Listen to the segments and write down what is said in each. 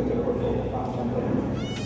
ก็จะประ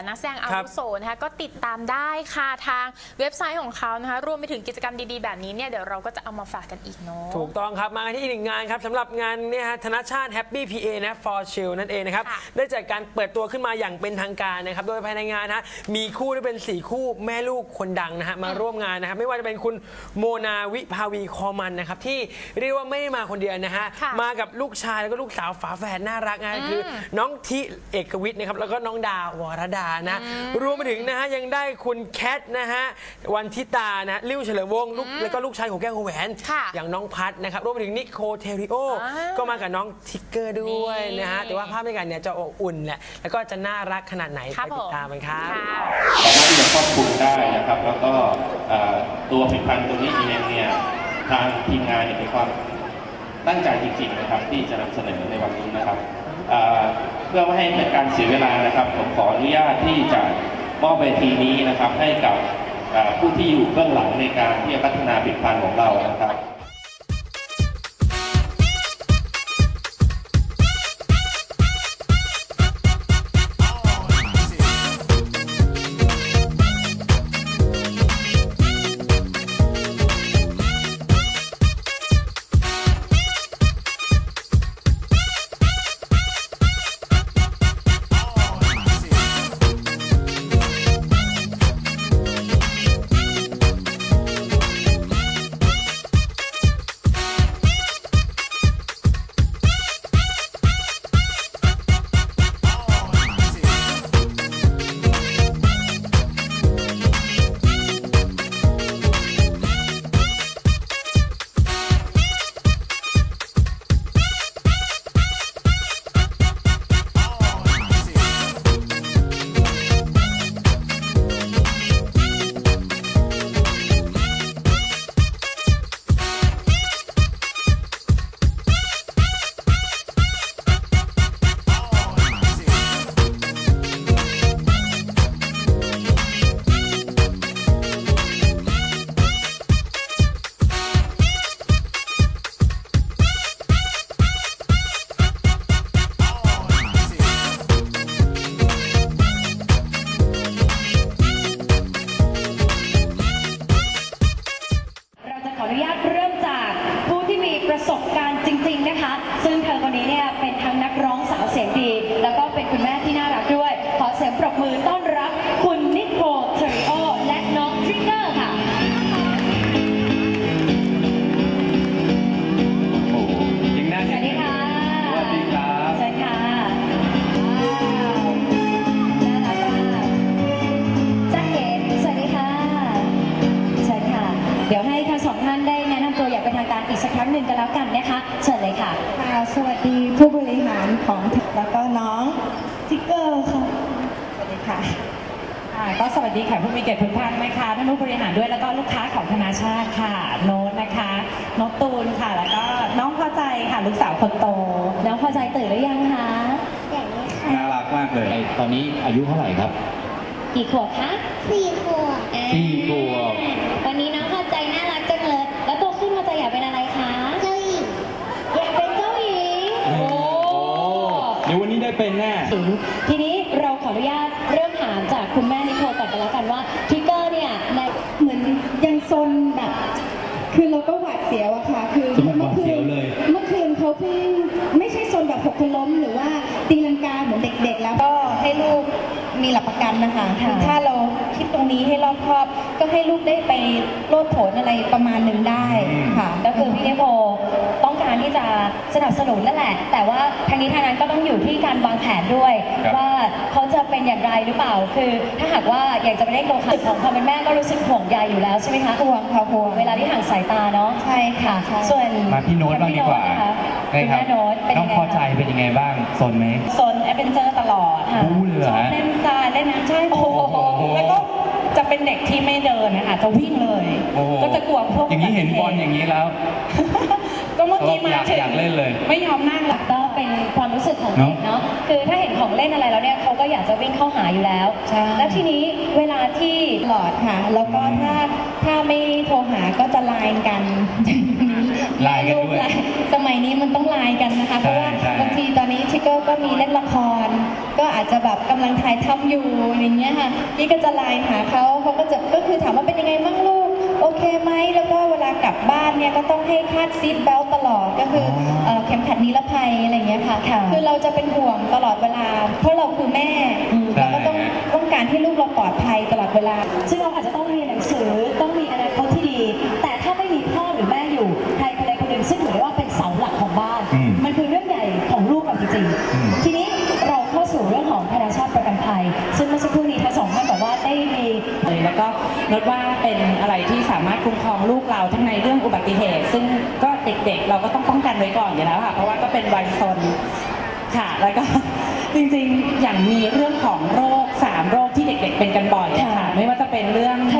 ช่วยเหลือนักแสดงอาครับวุโสนะคะก็ติดตามได้ค่ะทางเว็บไซต์ของเขานะคะรวมไปถึงกิจกรรมดีๆแบบนี้เนี่ยเดี๋ยวเราก็จะเอามาฝากกันอีกเนาะถูกต้องครับมากันที่อีกหนึ่งงานครับสำหรับงานเนี่ยฮะธนชาติ Happy PA นะ For Chill นั่นเองนะครับค่ะได้จัดการเปิดตัวขึ้นมาอย่างเป็นทางการนะครับ โดยภายในงานนะมีคู่ที่เป็น 4 คู่แม่ลูกคนดังนะฮะมาร่วมงานนะครับ ไม่ว่าจะเป็นคุณโมนาวิภาวีคอมันนะครับ ที่เรียกว่าไม่ได้มาคนเดียวนะฮะค่ะมากับลูกชายแล้วก็ลูกสาวฝาแฝดน่ารักนะคือน้องทิเอกวิทย์นะครับแล้วก็น้องดาวรดานะรวมไปถึงนะฮะยังได้คุณแคทนะฮะวันทิตานะลิ้วเฉลิมวงศ์ลูกแล้วก็ลูกชายของแก้วหัวแหวน ค่ะอย่างน้องพัดนะครับรวมไปถึงนิโคเทริโอ อ่าก็มากับน้องทิกเกอร์ด้วยนี่นะฮะแต่ว่าภาพในกันเนี่ยจะอบอุ่นแหละแล้วก็จะน่ารักขนาดไหนครับไปติดตามกันครับ ค่ะ สามารถที่จะควบคุมได้นะครับ แล้วก็เอ่อตัวผลิตภัณฑ์ตัวนี้เองเนี่ยทางทีมงานเนี่ยมีความตั้งใจจริงๆนะครับที่จะนำเสนอในวันนี้นะครับอ่า เพื่อไม่ให้เป็นการเสียเวลานะครับ ผมขออนุญาตที่จะมอบเวทีนี้นะครับให้กับผู้ที่อยู่เบื้องหลังในการที่จะพัฒนาผลิตภัณฑ์ของเรานะครับ นุญาตเริ่มจากผู้ที่มีประสบการณ์จริง ๆ นะคะ ซึ่งเธอคนนี้เนี่ยเป็นทั้งนักร้องสาวเสียง ก็สวัสดีค่ะผู้มีเกียรติทุกท่านนะคะท่านผู้บริหารด้วยแล้วก็ลูกค้าของธนาชาติค่ะ โน้ตนะคะโน้ตตูนค่ะ แล้วก็น้องพอใจค่ะลูกสาวคนโต น้องพอใจตื่นหรือยังคะน่ารักมากเลยตอนนี้อายุเท่าไหร่ครับกี่ขวบคะสี่ขวบสี่ขวบวันนี้น้องพอใจน่ารักจังเลย แล้วโตขึ้นพอใจอยากเป็นอะไรคะเจ้าหญิงอยากเป็นเจ้าหญิงโอ้เดี๋ยววันนี้ได้เป็นแน่ ทีนี้ กประกันนะคะคือถ้าเราคิดตรงนี้ให้รอบคอบ ก็ให้ลูกได้ไปโลดโผนอะไรประมาณหนึ่งได้ค่ะ ก็คือพี่นิโคลต้องการที่จะสนับสนุนนั่นแหละ แต่ว่าทางนี้ทางนั้นก็ต้องอยู่ที่การวางแผนด้วยครับว่าเขาจะเป็นอย่างไรหรือเปล่า คือถ้าหากว่าอยากจะไปเล่นโกคาร์ทของความเป็นแม่ก็รู้สึกห่วงใยอยู่แล้วใช่ไหมคะห่วงค่ะห่วงเวลาที่ห่างสายตาเนาะใช่ค่ะ ส่วนมาพี่โน้ตบ้างดีกว่าพี่โน้ตนะคะได้คุณครับแม่โน้ตเป็นน้ยัองงไงพอใจคะเป็นยังไงบ้างสนไหมโซนแอดเวนเจอร์ตลอดค่ะรู้เลยเหรอชอบฮะเล่นทรา ยเล่นน้ำใช่โอ้โหโอ้โหแล้วก็จะเป็นเด็กที่ไม่เดินนะคะจะวิ่งเลย โอ้โห ก็จะกลัวพวกอย่างนี้เห็นบอลอย่างนี้แล้ว ก็เมื่อกี้มาอยากถึงอยากเล่นเลย ไม่ยอมนั่งหลับ ก็เป็นความรู้สึกของเด็กเนาะคือถ้าเห็นของเล่นอะไรแล้วเนี่ยเขาก็อยากจะวิ่งเข้าหาอยู่แล้ว ใช่ แล้วทีนี้เวลาที่ตลอดค่ะ แล้วก็ถ้าถ้าไม่โทรหาก็จะไลน์กันไลน์กันด้วย แม่ลูไลสมัยนี้มันต้องไลน์กันนะคะ เพราะว่าใช่บางทีตอ นนี้ชิคเกอร์ก็มีเล่นละคร ก็อาจจะแบบกำลังถ่ายทำอยู่อย่างเงี้ยค่ะนี่ก็จะไลน์หาเขาเขาก็จะก็คือถามว่าเป็นยังไงบ้างลูกโอเคไหมแล้วก็เวลากลับบ้านเนี่ยก็ต้องให้คาดซีทเบลตลอดก็คือเอ่อเข็มขัดนิรภัยอะไรอย่างเงี้ยค่ะค่ะคือเราจะเป็นห่วงตลอดเวลา เพราะเราคือแม่เราก็ต้องใช่ต้องการให้ลูกเราปลอดภัยตลอดเวลา ซึ่งเราอาจจะต้องเรียนหนังสือต้องมีอนาคตที่ดีแต่ ก็นดว่าเป็นอะไรที่สามารถคุ้มครองลูกเราทั้งในเรื่องอุบัติเหตุ ซึ่งก็เด็กๆ เราก็ต้องป้องกันไว้ก่อนอยู่แล้วค่ะ เพราะว่าก็เป็นวัยซนค่ะ แล้วก็จริงๆ อย่างมีเรื่องของโรคสามโรคที่เด็กๆ เป็นกันบ่อยอะค่ะไม่ว่าจะเป็นเรื่องไข้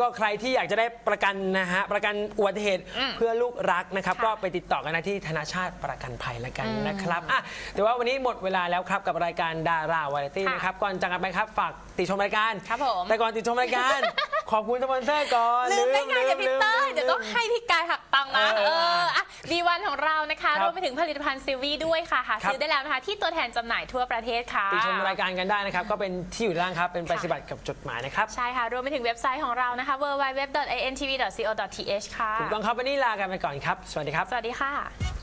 ก็ใครที่อยากจะได้ประกันนะฮะประกันอุบัติเหตุอืมเพื่อลูกรักนะครับค่ะก็ไปติดต่อกันได้ที่ธนาชาติประกันภัยละกันนะครับอะแต่ว่าวันนี้หมดเวลาแล้วครับกับรายการดาราวาไรตี้ค่ะนะครับก่อนจากกันไปครับฝากติดชมรายการครับผม แต่ก่อนติดชมรายการ ขอบคุณสปอนเซอร์ก่อนลืมได้ไงเดี๋ยวพี่เต้ยลืมเดี๋ยวต้องให้พี่กายหักตังค์นะเออเอออะดีวันของเรานะคะครับรวมไปถึงผลิตภัณฑ์ซิลวี่ด้วยค่ะหาครับซื้อได้แล้วนะคะที่ตัวแทนจำหน่ายทั่วประเทศค่ะติดชมรายการกันได้นะครับ ก็เป็นที่อยู่ด้านล่างครับ เป็นปฏิบัติกับจดหมายนะครับ ใช่ค่ะ รวมไปถึงเว็บไซต์ของเรานะคะ www.intv.co.th ค่ะถูกต้องครับวันนี้ลากันไปก่อนครับ สวัสดีครับ สวัสดีค่ะ